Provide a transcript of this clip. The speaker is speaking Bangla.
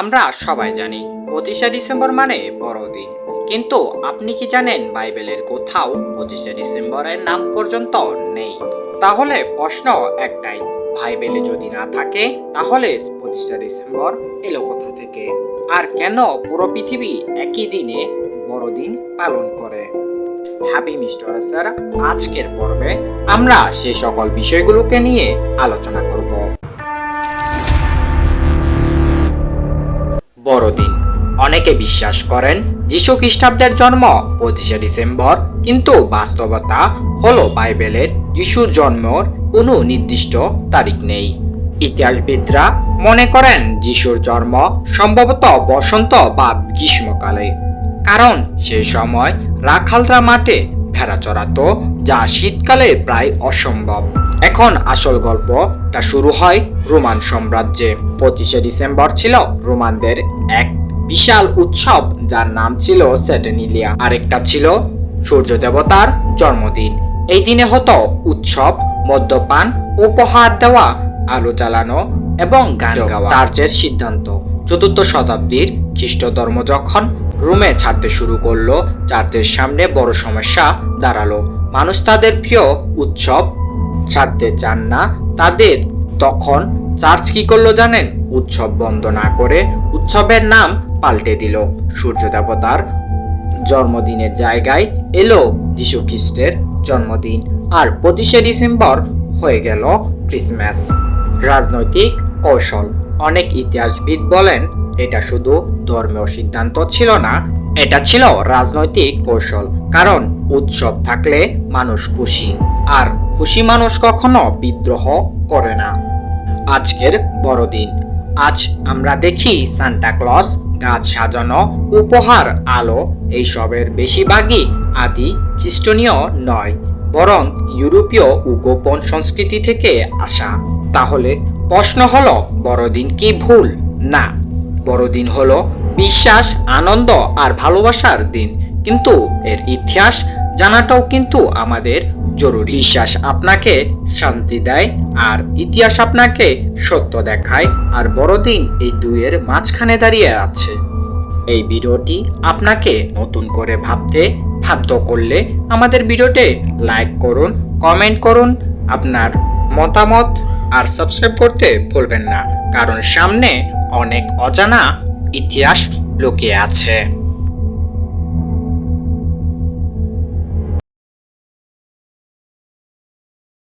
আমরা সবাই জানি, পঁচিশে ডিসেম্বর মানে বড়দিন। কিন্তু আপনি কি জানেন বাইবেলের কোথাও পঁচিশে ডিসেম্বরের নাম পর্যন্ত নেই? তাহলে প্রশ্ন একটাই, বাইবেলে যদি না থাকে, তাহলে পঁচিশে ডিসেম্বর এলো কোথা থেকে? আর কেন পুরো পৃথিবী একই দিনে বড়দিন পালন করে? হ্যাপি মিস্টার স্যার, আজকের পর্বে আমরা সেই সকল বিষয়গুলোকে নিয়ে আলোচনা করব। বড়দিন অনেকে বিশ্বাস করেন যীশু খ্রিস্টাব্দের জন্ম পঁচিশে ডিসেম্বর, কিন্তু বাস্তবতা হলো বাইবেলের যিশুর জন্মের কোনো নির্দিষ্ট তারিখ নেই। ইতিহাসবিদরা মনে করেন যিশুর জন্ম সম্ভবত বসন্ত বা গ্রীষ্মকালে, কারণ সে সময় রাখালরা মাঠে ভেড়া চড়াতো যা শীতকালে প্রায় অসম্ভব। এখন আসল গল্পটা শুরু হয় রোমান সাম্রাজ্যে। পঁচিশে ডিসেম্বর ছিল রোমানদের এক বিশাল উৎসব, যার নাম ছিল স্যাটেনিলিয়া। আরেকটা ছিল সূর্য দেবতার জন্মদিন। এই দিনে হতো উৎসব, মদ্যপান, উপহার দেওয়া, আলো জ্বালানো এবং গান গাওয়া। চার্চের সিদ্ধান্ত, চতুর্থ শতাব্দীর খ্রিস্ট ধর্ম যখন রুমে ছাড়তে শুরু করল চার্চের সামনে বড় সমস্যা দাঁড়াল। মানুষ তাদের প্রিয় উৎসব ছাড়তে চান না। তাদের তখন চার্চ কি করল জানেন? উৎসব বন্ধ না করে উৎসবের নাম পাল্টে দিল। সূর্য দেবতার জন্মদিনের জায়গায় এলো যীশু খ্রিস্টের জন্মদিন। আর পঁচিশে ডিসেম্বর হয়ে গেল ক্রিসমাস। রাজনৈতিক কৌশল। অনেক ইতিহাসবিদ বলেন এটা শুধু ধর্মীয় সিদ্ধান্ত ছিল না, এটা ছিল রাজনৈতিক কৌশল। কারণ উৎসব থাকলে মানুষ খুশি, আর খুশি মানুষ কখনো বিদ্রোহ করে না। আজকের বড়দিন। আজ আমরা দেখি সান্টা ক্লজ গাছ সাজানো, উপহার, আলো, এইসবের বেশিরভাগই আদি খ্রিস্টনীয় নয়, বরং ইউরোপীয় ও গোপন সংস্কৃতি থেকে আসা। তাহলে প্রশ্ন হলো, বড়দিন কি ভুল? না। বড়দিন হলো বিশ্বাস, আনন্দ আর ভালোবাসার দিন। কিন্তু এর ইতিহাস জানাটাও কিন্তু আমাদের জরুরি। বিশ্বাস আপনাকে শান্তি দেয় আর ইতিহাস আপনাকে সত্য দেখায়। আর বড়দিন এই দুইয়ের মাঝখানে দাঁড়িয়ে আছে। এই ভিডিওটি আপনাকে নতুন করে ভাবতে বাধ্য করলে আমাদের ভিডিওতে লাইক করুন, কমেন্ট করুন, আপনার মতামত আর সাবস্ক্রাইব করতে ভুলবেন না। কারণ সামনে অনেক অজানা ইতিহাস লুকিয়ে আছে।